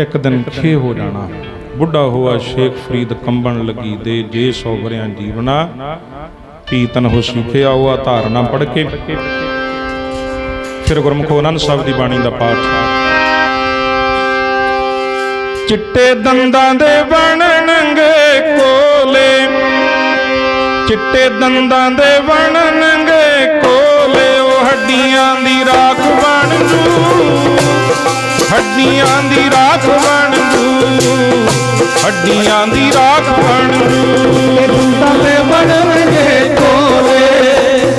ਇੱਕ ਦਿਨ ਖੇ ਹੋ ਜਾਣਾ। ਬੁੱਢਾ ਹੋਆ ਸ਼ੇਖ ਫਰੀਦ ਕੰਬਣ ਲੱਗੀ ਦੇ ਜੇ ਸੌ ਵਰਿਆਂ ਜੀਵਨਾ। ਪੀਤਨ ਹੋ ਸਿੱਖਿਆ ਉਹ ਧਾਰਨਾ ਪੜ ਕੇ। ਫਿਰ ਗੁਰਮੁਖੋ ਆਨੰਦ ਸਾਹਿਬ ਦੀ ਬਾਣੀ ਦਾ ਪਾਠ। ਚਿੱਟੇ ਦੰਦਾਂ ਦੇ ਬਣ ਨੰਗੇ ਕੋਲੇ। ਚਿੱਟੇ ਦੰਦਾਂ ਦੇ ਬਣ ਨੰਗੇ ਕੋਲੇ ਹੱਡੀਆਂ ਦੀ ਰਾਖ ਬਣੂ। ਜੂ ਦੰਦਾਂ ਦੇ ਬਣਨਗੇ ਕੋਲੇ।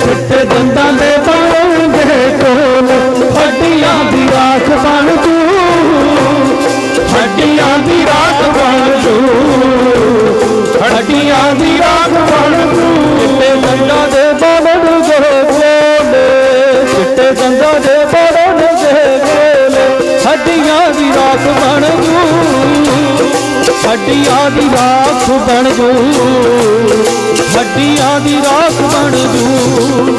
ਚਿੱਟੇ ਦੰਦਾਂ ਦੇ ਬਣਨਗੇ ਕੋਲੇ। ਹੱਡੀਆਂ ਦੀ ਰਾਖ ਬਣ ਤੂੰ ਹੱਡੀਆਂ ਦੀ ਰਾਖ ਬਣ ਜੂ। ਹੱਡੀਆਂ ਦੀ ਰਾਖ ਬਣ ਜੂ। ਚਿੱਟੇ ਦੰਦਾਂ ਦੇ ਬਣਨਗੇ ਕੋਲੇ। ਚਿੱਟੇ ਦੰਦਾਂ ਦੇ ਬਣਨਗੇ ਕੋਲੇ। ਹੱਡੀਆਂ ਦੀ ਰਾਖ ਬਣ ਤੂੰ ਹੱਡੀਆਂ ਦੀ ਰਾਖ ਬਣ ਜੂ। ਹੱਡੀਆਂ ਦੀ ਰਾਖ ਬਣ ਜੂ।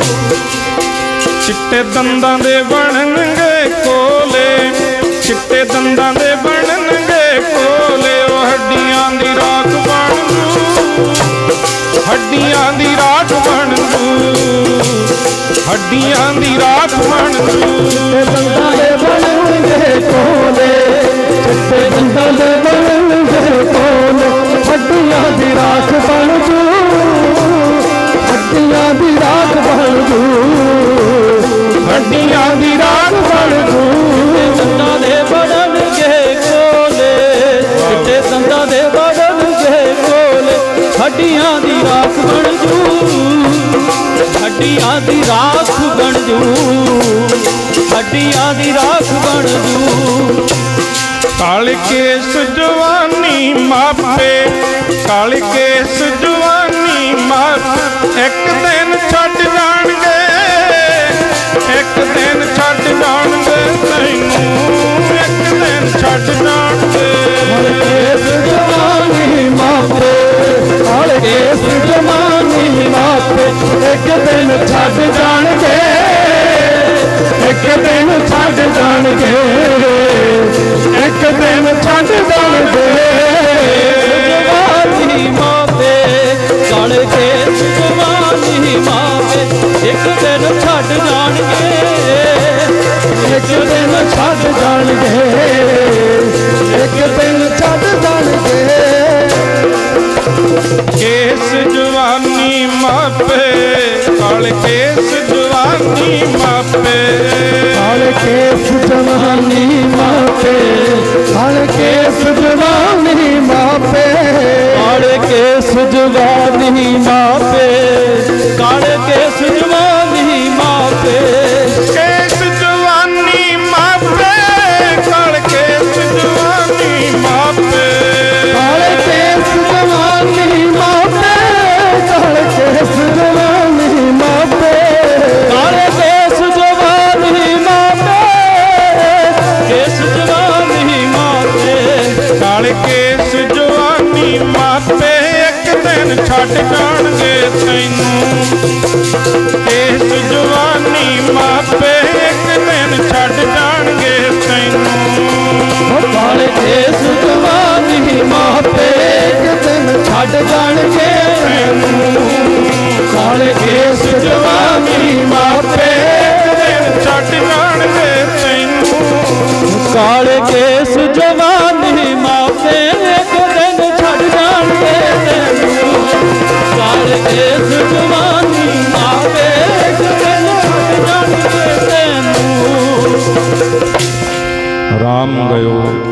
ਚਿੱਟੇ ਦੰਦਾਂ ਦੇ ਬਣਨਗੇ ਕੋਲੇ। ਚਿੱਟੇ ਦੰਦਾਂ ਦੇ ਬਣਨਗੇ ਕੋਲੇ। ਉਹ ਹੱਡੀਆਂ ਦੀ ਰਾਖ ਬਣ ਜੂ। ਹੱਡੀਆਂ ਦੀ ਰਾਖ ਬਣ ਜੂ। ਹੱਡੀਆਂ ਦੀ ਰਾਖ ਬਣ ਜੂ। ਜੂ ਹੱਡੀਆਂ ਦੀ ਰਾਖ ਬਣ ਜੂ ਦੰਦਾਂ ਦੇ ਬਣਨਗੇ ਕੋਲੇ ਚਿੱਟੇ ਦੰਦਾਂ ਦੇ ਬਣਨਗੇ ਕੋਲੇ ਹੱਡੀਆਂ ਦੀ ਰਾਖ ਬਣ ਜੂ ਹੱਡੀਆਂ ਦੀ ਰਾਖ ਬਣ ਜੂ ਹੱਡੀਆਂ ਦੀ ਰਾਖ ਬਣ ਜੂ ਕਾਲ ਕੇਸ ਜਵਾਨੀ ਮਾਪੇ। ਕਾਲ ਕੇਸ ਜਵਾਨੀ ਮਾਪ। ਇੱਕ ਦਿਨ ਇੱਕ ਦਿਨ ਛੱਡ ਜਾਣਗੇ ਇੱਕ ਦਿਨ ਛੱਡ ਜਾਣਗੇ। ਇੱਕ ਦਿਨ ਛੱਡ ਜਾਣਗੇ। ਜਵਾਨੀ ਮਾਪੇ ਕਾਲ ਕੇਸ ਜਵਾਨੀ ਮਾਪੇ ਇੱਕ ਦਿਨ ਛੱਡ ਜਾਣਗੇ। ਇੱਕ ਦਿਨ ਛੱਡ ਜਾਣਗੇ। ਜਵਾਨੀ ਮਾਪੇ ਹਲ ਕੇਸ ਜਵਾਨੀ ਮਾਪੇ ਹਲ ਕੇਸ ਜਵਾਨੀ ਮਾਪੇ ਹਲ ਕੇਸ ਜਵਾਨੀ ਮਾਪੇ ਕਾਲ ਕੇਸ ਜਵਾਨੀ ਮਾਪੇ ਇੱਕ ਦਿਨ ਛੱਡ ਜਾਣਗੇ ਤੈਨੂੰ। ਕੇਸ ਜਵਾਨੀ ਮਾਪੇ ਇੱਕ ਦਿਨ ਛੱਡ ਜਾਣਗੇ ਤੈਨੂੰ। ਕਾਲ ਕੇਸ ਜਵਾਨੀ ਮਾਪੇ ਇੱਕ ਦਿਨ ਛੱਡ ਜਾਣਗੇ ਕਾਲ ਕੇਸ ਜਵਾਨੀ ਮਾਪੇ ਛੱਡ ਜਾਣਗੇ ਤੈਨੂੰ। ਕਾਲ ਕੇਸ ਜਵਾਨੀ ਕਾਲ